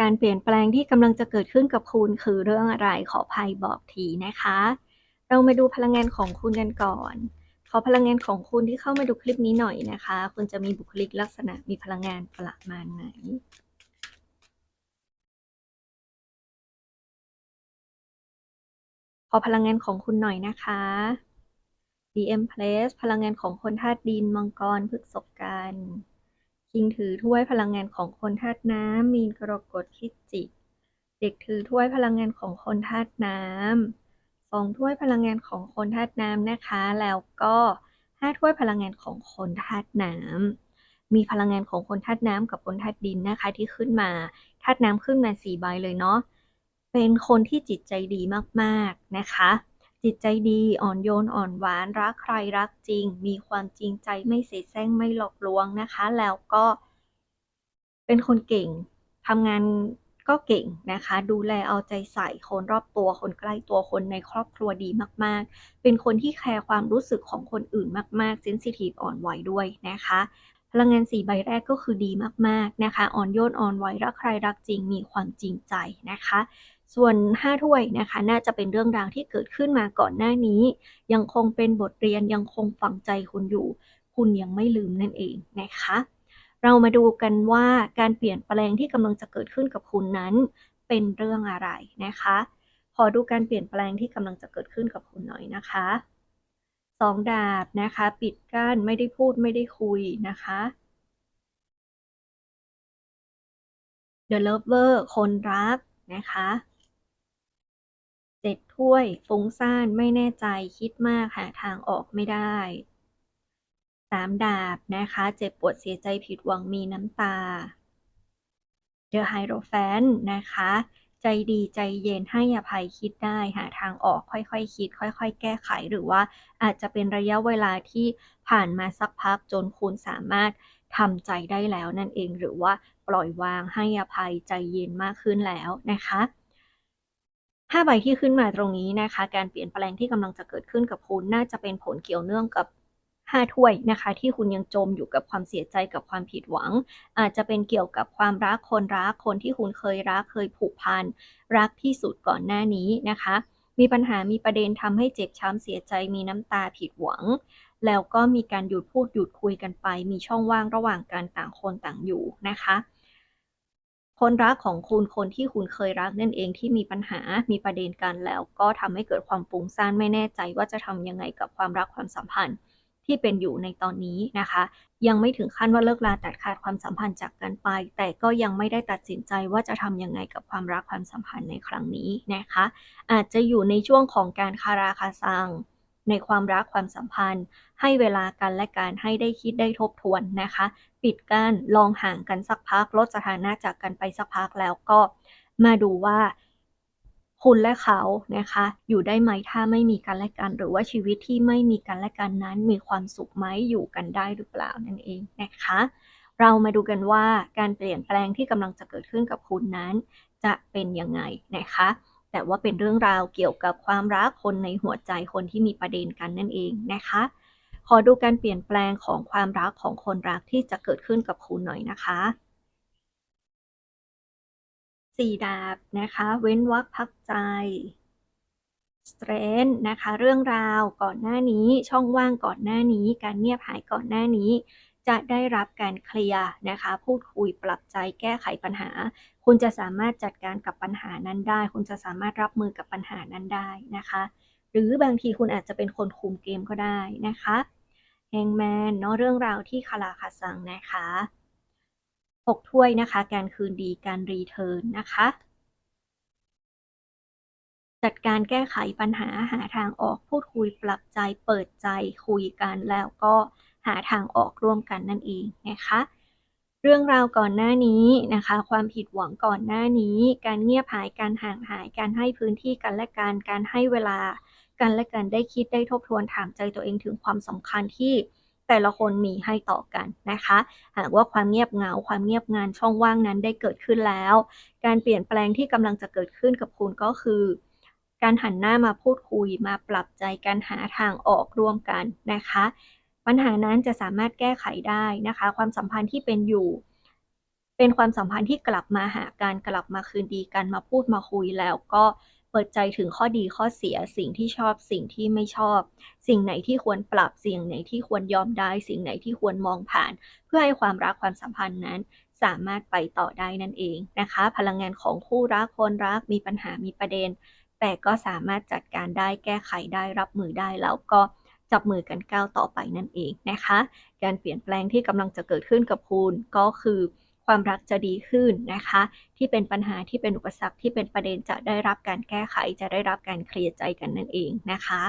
การเปลี่ยนแปลงที่กำลังจะเกิดขึ้นกับคุณคือเรื่องอะไรขอภัยบอกทีนะคะ เรามาดูพลังงานของคุณกันก่อน ขอพลังงานของคุณที่เข้ามาดูคลิปนี้หน่อยนะคะ คุณจะมีบุคลิกลักษณะมีพลังงานประมาณไหนขอพลังงานของคุณหน่อยนะคะ DM Place พลังงานของคนธาตุดินมังกรพฤกษกัน คิงถือถ้วยพลังงานของคนธาตุน้ำ มีนกรกฎพิจิก เด็กถือถ้วยพลังงานของคนธาตุน้ำสองถ้วยพลังงานของคนธาตุน้ำนะคะ แล้วก็ห้าถ้วยพลังงานของคนธาตุน้ำ มีพลังงานของคนธาตุน้ำกับคนธาตุดินนะคะที่ขึ้นมา ธาตุน้ำขึ้นมาสี่ใบเลยเนาะ เป็นคนที่จิตใจดีมากๆนะคะ จิตใจดีอ่อนโยนอ่อนหวานรักใครรักจริง มีความจริงใจไม่เสแสร้งไม่หลอกลวงนะคะ แล้วก็เป็นคนเก่งทำงานก็เก่งนะคะ ดูแลเอาใจใส่คนรอบตัวคนใกล้ตัวคนในครอบครัวดีมาก ๆ เป็นคนที่แคร์ความรู้สึกของคนอื่นมากๆเซนซิทีฟอ่อนไหวด้วยนะคะ พลังงานสีใบแรกก็คือดีมากๆนะคะ อ่อนโยนอ่อนไหวรักใครรักจริง มีความจริงใจนะคะ ส่วน 5 ถ้วยนะคะ น่าจะเป็นเรื่องราวที่เกิดขึ้นมาก่อนหน้านี้ ยังคงเป็นบทเรียนยังคงฝังใจคุณอยู่ คุณยังไม่ลืมนั่นเองนะคะ เรามาดูกันว่าการเปลี่ยนแปลงที่กำลังจะเกิดขึ้นกับคุณนั้น เป็นเรื่องอะไรนะคะ ขอดูการเปลี่ยนแปลงที่กำลังจะเกิดขึ้นกับคุณหน่อยนะคะสองดาบนะคะ ปิดกั้นไม่ได้พูดไม่ได้คุยนะคะ The Lover คนรักนะคะ เจ็ดถ้วยฟุ้งซ่านไม่แน่ใจคิดมากหาทางออกไม่ได้สามดาบนะคะ เจ็บปวดเสียใจผิดหวังมีน้ำตา The Hierophant นะคะ ใจดีใจเย็นให้อภัยคิดได้หาทางออกค่อยๆคคิด ค่อย ๆ แก้ไขหรือว่าอาจจะเป็นระยะเวลาที่ผ่านมาสักพักจนคุณสามารถทำใจได้แล้วนั่นเองหรือว่าปล่อยวางให้อภัยใจเย็นมากขึ้นแล้วนะคะ ห้าใบที่ขึ้นมาตรงนี้นะคะ การเปลี่ยนแปลงที่กำลังจะเกิดขึ้นกับคุณน่าจะเป็นผลเกี่ยวเนื่องกับห้าถ้วยนะคะ ที่คุณยังจมอยู่กับความเสียใจกับความผิดหวัง อาจจะเป็นเกี่ยวกับความรักคนรักคนที่คุณเคยรักเคยผูกพันรักที่สุดก่อนหน้านี้นะคะ มีปัญหามีประเด็นทำให้เจ็บช้ำเสียใจมีน้ำตาผิดหวัง แล้วก็มีการหยุดพูดหยุดคุยกันไป มีช่องว่างระหว่างการต่างคนต่างอยู่นะคะ คนรักของคุณคนที่คุณเคยรักนั่นเองที่มีปัญหา มีประเด็นกันแล้ว ก็ทำให้เกิดความฟุ้งซ่านไม่แน่ใจว่าจะทำยังไงกับความรักความสัมพันธ์ที่เป็นอยู่ในตอนนี้นะคะ ยังไม่ถึงขั้นว่าเลิกลาตัดขาดความสัมพันธ์จากกันไป แต่ก็ยังไม่ได้ตัดสินใจว่าจะทำยังไงกับความรักความสัมพันธ์ในครั้งนี้นะคะ อาจจะอยู่ในช่วงของการคาราคาซัง ในความรักความสัมพันธ์ ให้เวลากันและการให้ได้คิดได้ทบทวนนะคะ ปิดกันลองห่างกันสักพักลดสถานะจากกันไปสักพักแล้วก็มาดูว่าคุณและเขานะคะ อยู่ได้ไหมถ้าไม่มีกันและกัน หรือว่าชีวิตที่ไม่มีกันและกันนั้น มีความสุขไหมอยู่กันได้หรือเปล่านั่นเองนะคะ เรามาดูกันว่าการเปลี่ยนแปลงที่กำลังจะเกิดขึ้นกับคุณนั้น จะเป็นยังไงนะคะ แต่ว่าเป็นเรื่องราวเกี่ยวกับความรักคนในหัวใจคนที่มีประเด็นกันนั่นเองนะคะ ขอดูการเปลี่ยนแปลงของความรักของคนรักที่จะเกิดขึ้นกับคุณหน่อยนะคะสี่ดาบนะคะ เว้นวักพักใจสเตรนนะคะ เรื่องราวก่อนหน้านี้ช่องว่างก่อนหน้านี้ การเงียบหายก่อนหน้านี้ จะได้รับการเคลียร์นะคะ พูดคุยปรับใจแก้ไขปัญหา คุณจะสามารถจัดการกับปัญหานั้นได้ คุณจะสามารถรับมือกับปัญหานั้นได้นะคะ หรือบางทีคุณอาจจะเป็นคนคุมเกมก็ได้นะคะแฮงแมนเนาะเรื่องราวที่คาราคาซังนะคะหกถ้วยนะคะ การคืนดีการรีเทิร์นนะคะ จัดการแก้ไขปัญหาหาทางออกพูดคุยปรับใจเปิดใจคุยกันแล้วก็ หาทางออกร่วมกันนั่นเองนะคะ เรื่องราวก่อนหน้านี้นะคะ ความผิดหวังก่อนหน้านี้ การเงียบหายการห่างหาย การให้พื้นที่กันและการการให้เวลากันและกันได้คิดได้ทบทวนถามใจตัวเองถึงความสำคัญที่แต่ละคนมีให้ต่อกันนะคะ หากว่าความเงียบเหงา ความเงียบงานช่องว่างนั้นได้เกิดขึ้นแล้ว การเปลี่ยนแปลงที่กำลังจะเกิดขึ้นกับคุณก็คือ การหันหน้ามาพูดคุยมาปรับใจการหาทางออกร่วมกันนะคะ ปัญหานั้นจะสามารถแก้ไขได้นะคะ ความสัมพันธ์ที่เป็นอยู่ เป็นความสัมพันธ์ที่กลับมาหากันกลับมาคืนดีกันมาพูดมาคุยแล้วก็เปิดใจถึงข้อดีข้อเสียสิ่งที่ชอบสิ่งที่ไม่ชอบ สิ่งไหนที่ควรปรับสิ่งไหนที่ควรยอมได้ สิ่งไหนที่ควรมองผ่าน เพื่อให้ความรักความสัมพันธ์นั้นสามารถไปต่อได้นั่นเองนะคะ พลังงานของคู่รักคนรักมีปัญหามีประเด็น แต่ก็สามารถจัดการได้แก้ไขได้รับมือได้แล้วก็ จับมือกันก้าวต่อไปนั่นเองนะคะ การเปลี่ยนแปลงที่กำลังจะเกิดขึ้นกับคุณก็คือความรักจะดีขึ้นนะคะ ที่เป็นปัญหาที่เป็นอุปสรรคที่เป็นประเด็นจะได้รับการแก้ไขจะได้รับการเคลียร์ใจกันนั่นเองนะคะ